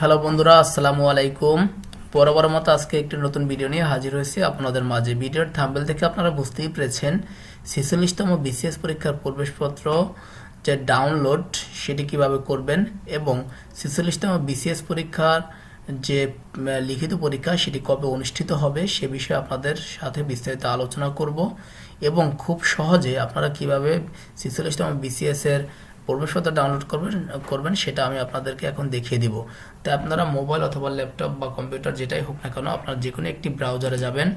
Hello বন্ধুরা, আসসালামু আলাইকুম। বরাবর মতো আজকে একটি নতুন ভিডিও নিয়ে হাজির হয়েছি আপনাদের মাঝে। ভিডিওর থাম্বেল থেকে আপনারা বুঝতেই পেরেছেন, ছেচল্লিশতম বিসিএস পরীক্ষার প্রবেশপত্র যে ডাউনলোড, সেটি কীভাবে করবেন এবং ছেচল্লিশতম বিসিএস পরীক্ষার যে লিখিত পরীক্ষা, সেটি কবে অনুষ্ঠিত হবে, সে বিষয়ে আপনাদের সাথে বিস্তারিত আলোচনা করব এবং খুব সহজে আপনারা কীভাবে ছেচল্লিশতম বিসিএস এর প্রবেশপত্র ডাউনলোড করবেন করবেন, সেটা আমি আপনাদেরকে এখন দেখিয়ে দিব। তাই আপনারা মোবাইল অথবা ল্যাপটপ বা কম্পিউটার যেটাই হোক না কেন, আপনারা যে কোনো একটি ব্রাউজারে যাবেন।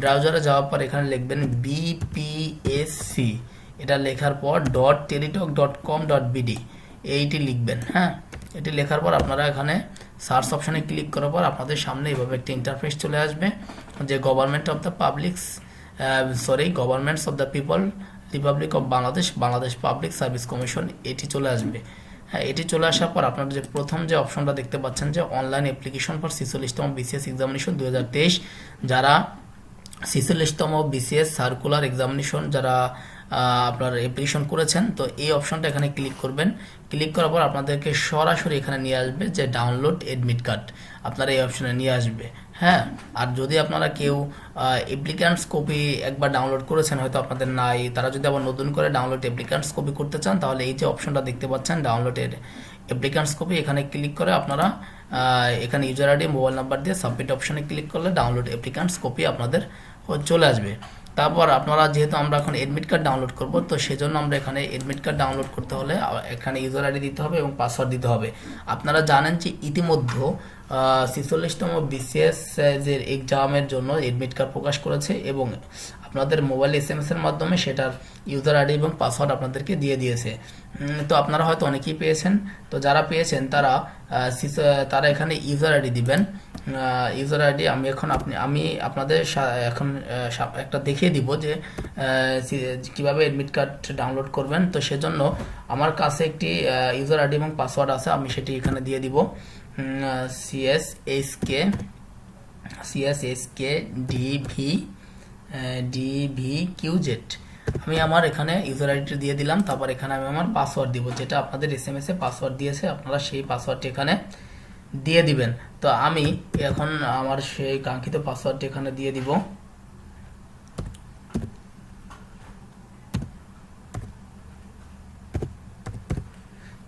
ব্রাউজারে যাওয়ার পর এখানে লিখবেন বিপিএসসি এটা লেখার পর dot Teletalk dot com dot BD এইটি লিখবেন হ্যাঁ? এটি লেখার পর আপনারা এখানে সার্চ অপশানে ক্লিক করার পর আপনাদের সামনে এভাবে একটি ইন্টারফেস চলে আসবে, যে government of the publics sorry governments of the people republic of Bangladesh Bangladesh public service commission এটি চলে আসবে। হ্যাঁ এটি চলে আসার পর আপনারা যে প্রথম যে অপশনটা দেখতে পাচ্ছেন যে অনলাইন অ্যাপ্লিকেশন ফর ছিচল্লিশতম বিসিএস এক্সামিনেশন দু হাজার তেইশ, যারা ছিচল্লিশতম বিসিএস সার্কুলার এক্সামিনেশন যারা আপনার অ্যাপ্লিকেশন করেছেন, তো এই অপশনটা এখানে ক্লিক করবেন। ক্লিক করার পর আপনাদেরকে সরাসরি এখানে নিয়ে আসবে যে ডাউনলোড এডমিট কার্ড আপনারা এই অপশনে নিয়ে আসবে। হ্যাঁ আর যদি আপনারা কেউ অ্যাপ্লিক্যান্টস কপি একবার ডাউনলোড করেছেন, হয়তো আপনাদের নাই, তারা যদি আবার নতুন করে ডাউনলোড অ্যাপ্লিক্যান্টস কপি করতে চান, তাহলে এই যে অপশনটা দেখতে পাচ্ছেন ডাউনলোডের অ্যাপ্লিক্যান্টস কপি এখানে ক্লিক করে আপনারা এখানে ইউজার আইডি মোবাইল নাম্বার দিয়ে সাবমিট অপশনে ক্লিক করলে ডাউনলোড অ্যাপ্লিক্যান্টস কপি আপনাদের চলে আসবে। তারপর আপনারা যেহেতু আমরা এখন এডমিট কার্ড ডাউনলোড করব, তো সেজন্য আমরা এখানে এডমিট কার্ড ডাউনলোড করতে হলে এখানে ইউজার আইডি দিতে হবে এবং পাসওয়ার্ড দিতে হবে। আপনারা জানেন যে ইতিমধ্যে ছিচল্লিশতম বিসিএস যে এক্সামের জন্য এডমিট কার্ড প্রকাশ করেছে এবং আপনাদের মোবাইল এস এম এস এর মাধ্যমে সেটার ইউজার আইডি এবং পাসওয়ার্ড আপনাদেরকে দিয়ে দিয়েছে। তো আপনারা হয়তো অনেকেই পেয়েছেন। তো যারা পেয়েছেন, তারা তারা এখানে ইউজার আইডি দিবেন। ইউজার আইডি আমি এখন আপনি, আমি আপনাদের এখন একটা দেখিয়ে দিব যে কীভাবে এডমিট কার্ড ডাউনলোড করবেন। তো সেজন্য আমার কাছে একটি ইউজার আইডি এবং পাসওয়ার্ড আছে, আমি সেটি এখানে দিয়ে দিব। C S H K C S H K D V D V Q Z আমি আমার এখানে ইউজার আইডিটা দিয়ে দিলাম, তারপর এখানে আমি আমার পাসওয়ার্ড দিব, যেটা আপনাদের এস এম এস এ পাসওয়ার্ড দিয়েছে, আপনারা সেই পাসওয়ার্ডটি এখানে দিয়ে দিবেন। তো আমি এখন আমার সেই কাঙ্ক্ষিত পাসওয়ার্ডটি এখানে দিয়ে দিব।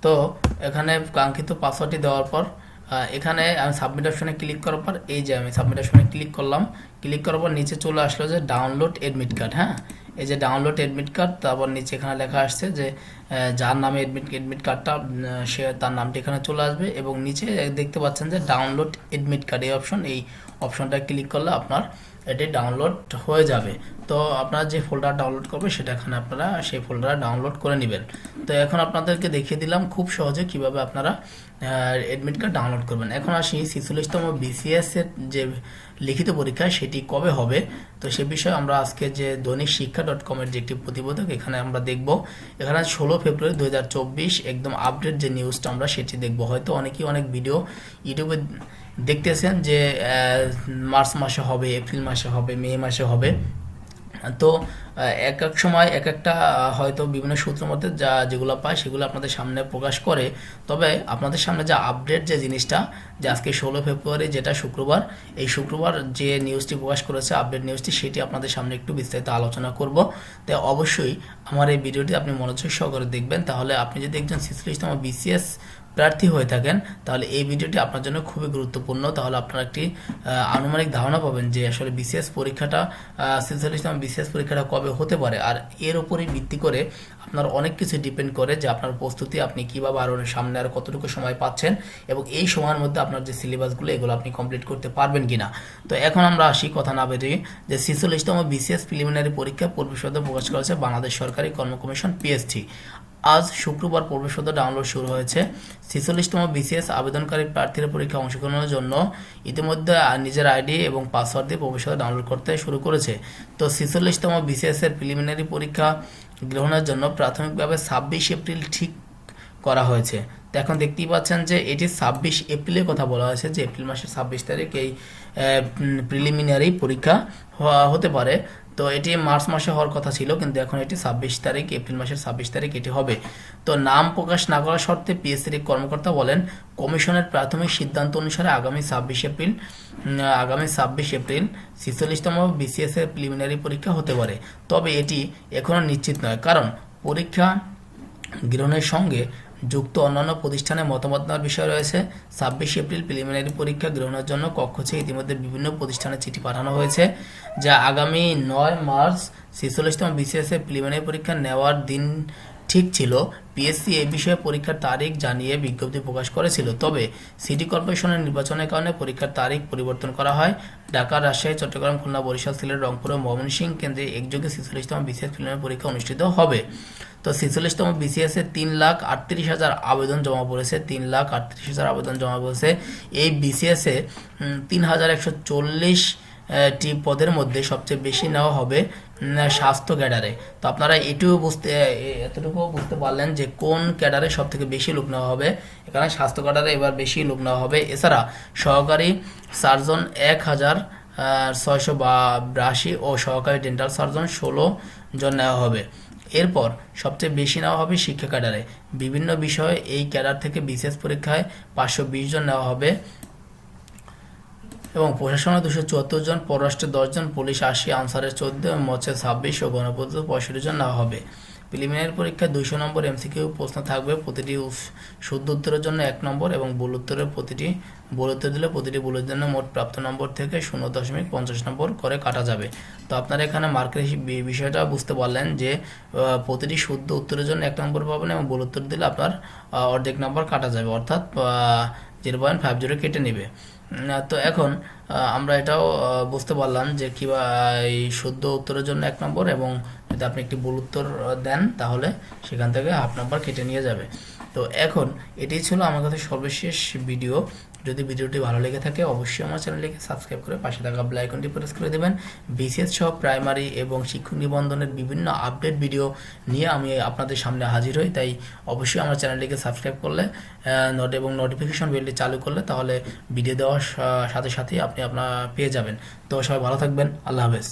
তো এখানে কাঙ্ক্ষিত পাসওয়ার্ডটি দেওয়ার পর এখানে আমি সাবমিট অপশনে ক্লিক করার পর, এই যে আমি সাবমিট অপশনে ক্লিক করলাম ক্লিক করার পর নিচে চলে আসলো যে ডাউনলোড এডমিট কার্ড হ্যাঁ? এই যে ডাউনলোড এডমিট কার্ড তারপর নিচে এখানে লেখা আসছে যে যার নামে এডমিট এডমিট কার্ডটা সে তার নামটি এখানে চলে আসবে এবং নিচে দেখতে পাচ্ছেন যে ডাউনলোড এডমিট কার্ড এই অপশন এই অপশনটা ক্লিক করলে আপনার এটি ডাউনলোড হয়ে যাবে। তো আপনারা যে ফোল্ডার ডাউনলোড করবে, সেটা এখানে আপনারা সেই ফোল্ডার ডাউনলোড করে নেবেন। তো এখন আপনাদেরকে দেখিয়ে দিলাম খুব সহজে কীভাবে আপনারা এডমিট কার্ড ডাউনলোড করবেন। এখন আসি ছিচল্লিশতম বিসিএস এর যে লিখিত পরীক্ষা, সেটি কবে হবে? তো সে বিষয়ে আমরা আজকে যে দৈনিক শিক্ষা ডট কমের যে একটি প্রতিবেদক, এখানে আমরা দেখব। এখানে ষোলো ফেব্রুয়ারি দু হাজার চব্বিশ, একদম আপডেট যে নিউজটা আমরা, সেটি দেখব। হয়তো অনেকেই অনেক ভিডিও ইউটিউবে দেখতেছেন যে মার্চ মাসে হবে, এপ্রিল মাসে হবে, মে মাসে হবে। তো এক এক সময় এক একটা হয়তো বিভিন্ন সূত্র মধ্যে যা যেগুলো পায় সেগুলো আপনাদের সামনে প্রকাশ করে। তবে আপনাদের সামনে যে আপডেট যে জিনিসটা, যে আজকে ষোলো ফেব্রুয়ারি যেটা শুক্রবার, এই শুক্রবার যে নিউজটি প্রকাশ করেছে আপডেট নিউজটি সেটি আপনাদের সামনে একটু বিস্তারিত আলোচনা করব। তাই অবশ্যই আমার এই ভিডিওটি আপনি মনোযোগ সহকারে দেখবেন। তাহলে আপনি যদি একজন ছিচল্লিশতম বিসিএস প্রার্থী হয়ে থাকেন, তাহলে এই ভিডিওটি আপনার জন্য খুবই গুরুত্বপূর্ণ। তাহলে আপনারা একটি আনুমানিক ধারণা পাবেন যে আসলে বিসিএস পরীক্ষাটা ছেচল্লিশতম বিসিএস পরীক্ষাটা কবে হতে পারে। আর এর উপরই ভিত্তি করে আপনার অনেক কিছু ডিপেন্ড করে যে আপনার প্রস্তুতি আপনি কীভাবে আরও সামনে আর কতটুকু সময় পাচ্ছেন এবং এই সময়ের মধ্যে আপনার যে সিলেবাসগুলো, এগুলো আপনি কমপ্লিট করতে পারবেন কিনা। তো এখন আমরা আসি কথা না বেরিয়ে যে ছেচল্লিশতম বিসিএস প্রিলিমিনারি পরীক্ষা পূর্বশত প্রকাশ করেছে বাংলাদেশ সরকারি কর্ম কমিশন পিএসটি আজ শুক্রবার প্রবেশপত্র ডাউনলোড শুরু হয়েছে। ছেচল্লিশতম বিসিএস আবেদনকারী প্রার্থীর পরীক্ষা অংশগ্রহণের জন্য ইতিমধ্যে নিজের আইডি এবং পাসওয়ার্ড দিয়ে প্রবেশপত্র ডাউনলোড করতে শুরু করেছে। তো ছেচল্লিশতম বিসিএস এর প্রিলিমিনারি পরীক্ষা গ্রহণের জন্য প্রাথমিকভাবে ছাব্বিশ এপ্রিল ঠিক করা হয়েছে। তো এখন দেখতেই পাচ্ছেন যে এটি ছাব্বিশ এপ্রিলের কথা বলা হয়েছে যে এপ্রিল মাসের ছাব্বিশ তারিখ এই প্রিলিমিনারি পরীক্ষা হতে পারে। তো এটি মার্চ মাসে হওয়ার কথা ছিল, কিন্তু এখন এটি ছাব্বিশ তারিখ, এপ্রিল মাসের ছাব্বিশ তারিখ এটি হবে। তো নাম প্রকাশ না করার শর্তে পিএসসির কর্মকর্তা বলেন, কমিশনের প্রাথমিক সিদ্ধান্ত অনুসারে আগামী ছাব্বিশ এপ্রিল আগামী ছাব্বিশ এপ্রিল ছিচল্লিশতম বিসিএস এর প্রিলিমিনারি পরীক্ষা হতে পারে। তবে এটি এখনও নিশ্চিত নয়। কারণ পরীক্ষা গ্রহণের সঙ্গে যুক্ত অন্যান্য প্রতিষ্ঠানে মতামত নেওয়ার বিষয় রয়েছে। ছাব্বিশ এপ্রিল প্রিলিমিনারি পরীক্ষা গ্রহণের জন্য কক্ষ থেকে ইতিমধ্যে বিভিন্ন প্রতিষ্ঠানে চিঠি পাঠানো হয়েছে, যা আগামী নয় মার্চ ছেচল্লিশতম বিসিএস এর প্রিলিমিনারি পরীক্ষা নেওয়ার দিন ঠিক ছিল। পিএসসি এই বিষয়ে পরীক্ষার তারিখ জানিয়ে বিজ্ঞপ্তি প্রকাশ করেছিল। তবে সিটি কর্পোরেশনের নির্বাচনের কারণে পরীক্ষার তারিখ পরিবর্তন করা হয়। ঢাকা রাজশাহী, চট্টগ্রাম, খুলনা, বরিশাল, সিলেট, রংপুর ও ময়মনসিংহ কেন্দ্রে একযোগে ছেচল্লিশতম বিসিএস প্রিলিমিনারি পরীক্ষা অনুষ্ঠিত হবে। তো ছেচল্লিশতম বিসিএস তিন লাখ আটত্রিশ হাজার আবেদন জমা পড়েছে, তিন লাখ আটত্রিশ হাজার আবেদন জমা পড়েছে। এই বিসিএস তিন হাজার একশো চল্লিশ টি পদের মধ্যে সবচেয়ে বেশি নেওয়া হবে স্বাস্থ্য ক্যাডারে। তো আপনারা এটুকু বুঝতে এতটুকু বুঝতে পারলেন যে কোন ক্যাডারে সব থেকে বেশি লোক নেওয়া হবে। এখানে স্বাস্থ্য ক্যাডারে এবার বেশি লোক নেওয়া হবে। এছাড়া সহকারী সার্জন এক হাজার ছয়শো বা, বিরাশি ও সহকারী ডেন্টাল সার্জন ষোলো জন নেওয়া হবে। এরপর সবচেয়ে বেশি নেওয়া হবে শিক্ষা ক্যাডারে। বিভিন্ন বিষয়ে এই ক্যাডার থেকে বিশেষ পরীক্ষায় পাঁচশো বিশ জন নেওয়া হবে এবং প্রশাসনে দুশো চুয়াত্তর জন, পররাষ্ট্রে দশ জন, পুলিশ আশি, আনসারের চোদ্দ, মৎস্যে ছাব্বিশ ও গণপূর্ত পঁয়ষট্টি জন নেওয়া হবে। প্রিলিমিনারি পরীক্ষায় দুইশো নম্বর এমসিকিউ প্রশ্ন থাকবে, প্রতিটি শুদ্ধ উত্তরের জন্য এক নম্বর এবং ভুল উত্তরের প্রতিটি, ভুল উত্তর দিলে প্রতিটি ভুলের জন্য মোট প্রাপ্ত নম্বর থেকে শূন্য দশমিক পঞ্চাশ নম্বর করে কাটা যাবে। তো আপনারা এখানে মার্কের বিষয়টা বুঝতে পারলেন যে প্রতিটি শুদ্ধ উত্তরের জন্য এক নম্বর পাবেন এবং ভুল উত্তর দিলে আপনার অর্ধেক নম্বর কাটা যাবে। অর্থাৎ জিরো পয়েন্ট ফাইভ জিরো কেটে নেবে। তো এখন আমরা এটাও বুঝতে পারলাম যে কিবা এই শুদ্ধ উত্তরের জন্য এক নম্বর এবং যদি আপনি একটি ভুল উত্তর দেন, তাহলে সেখান থেকে হাফ নাম্বার কেটে নিয়ে যাবে। তো এখন এটাই ছিল আমার কাছে সর্বশেষ ভিডিও। যদি ভিডিওটি ভালো লেগে থাকে, অবশ্যই আমার চ্যানেলটিকে সাবস্ক্রাইব করে পাশে থাকা বেল আইকনটি প্রেস করে দেবেন। বিশেষ সহ প্রাইমারি এবং শিক্ষক নিবন্ধনের বিভিন্ন আপডেট ভিডিও নিয়ে আমি আপনাদের সামনে হাজির হই। তাই অবশ্যই আমার চ্যানেলটিকে সাবস্ক্রাইব করলে নোট এবং নোটিফিকেশন বেলটি চালু করলে, তাহলে ভিডিও দেওয়ার সাথে সাথেই আপনি আপনার পেয়ে যাবেন। তো সবাই ভালো থাকবেন। আল্লাহ হাফেজ।